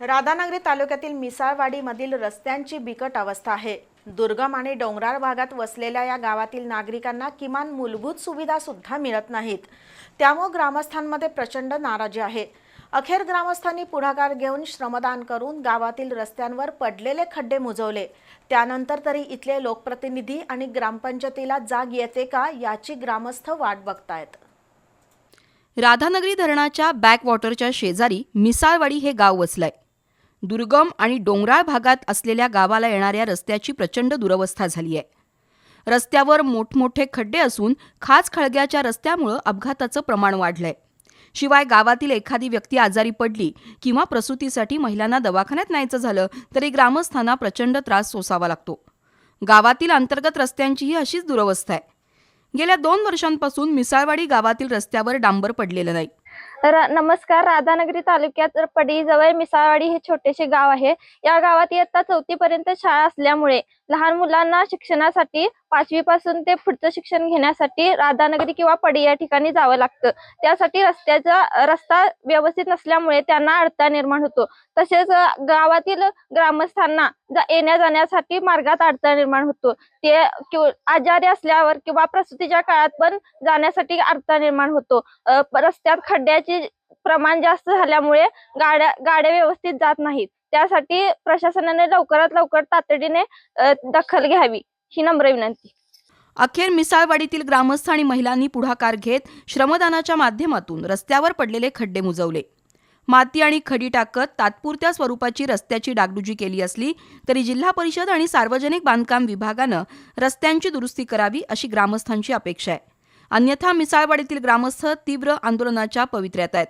राधानगरी तालुक्यातील मिसाळवाडीमधील रस्त्यांची बिकट अवस्था आहे. दुर्गम आणि डोंगराळ भागात वसलेल्या या गावातील नागरिकांना किमान मूलभूत सुविधा सुद्धा मिळत नाहीत. त्यामुळे ग्रामस्थांमध्ये प्रचंड नाराजी आहे. अखेर ग्रामस्थांनी पुढाकार घेऊन श्रमदान करून गावातील रस्त्यांवर पडलेले खड्डे मुजवले. त्यानंतर तरी इथले लोकप्रतिनिधी आणि ग्रामपंचायतीला जाग येते का याची ग्रामस्थ वाट बघतायत. राधानगरी धरणाच्या बॅकवॉटरच्या शेजारी मिसाळवाडी हे गाव वसलंय. दुर्गम आणि डोंगराळ भागात असलेल्या गावाला येणाऱ्या रस्त्याची प्रचंड दुरवस्था झाली आहे रस्त्यावर मोठमोठे खड्डे असून खाच खळग्याच्या रस्त्यामुळं अपघाताचं प्रमाण वाढलंय. शिवाय गावातील एखादी व्यक्ती आजारी पडली किंवा प्रसूतीसाठी महिलांना दवाखान्यात न्यायचं झालं तरी ग्रामस्थांना प्रचंड त्रास सोसावा लागतो. गावातील अंतर्गत रस्त्यांचीही अशीच दुरवस्था आहे. गेल्या दोन वर्षांपासून मिसाळवाडी गावातील रस्त्यावर डांबर पडलेलं नाही. नमस्कार राधानगरी तालुक्यात पडीजवळ मिसाळवाडी हे छोटेसे गाव आहे. या गावात इयत्ता चौथी पर्यंत शाळा असल्यामुळे लहान मुलांना शिक्षणासाठी पाचवी पासून ते पुढचं शिक्षण घेण्यासाठी राधानगरी किंवा पडी या ठिकाणी जावं लागतं. त्यासाठी रस्त्याचा रस्ता व्यवस्थित नसल्यामुळे त्यांना अडथळा निर्माण होतो. तसेच गावातील ग्रामस्थांना येण्या जाण्यासाठी मार्गात अडथळा निर्माण होतो. ते किंवा आजारी असल्यावर किंवा प्रसूतीच्या काळात पण जाण्यासाठी अडथळा निर्माण होतो. रस्त्यात खड्ड्याचे प्रमाण जास्त झाल्यामुळे गाड्या गाड्या व्यवस्थित जात नाहीत. त्यासाठी प्रशासनाने लवकरात लवकर तातडीने दखल घ्यावी. ही नम्र विनंती. अखेर मिसाळवाडीतील ग्रामस्थ आणि महिलांनी पुढाकार घेत श्रमदानाच्या माध्यमातून रस्त्यावर पडलेले खड्डे मुजवले. माती आणि खडी टाकत तात्पुरत्या स्वरूपाची रस्त्याची डागडुजी केली असली तरी जिल्हा परिषद आणि सार्वजनिक बांधकाम विभागानं रस्त्यांची दुरुस्ती करावी अशी ग्रामस्थांची अपेक्षा आहे. अन्यथा मिसाळवाडीतील ग्रामस्थ तीव्र आंदोलनाच्या पवित्र्यात आहेत.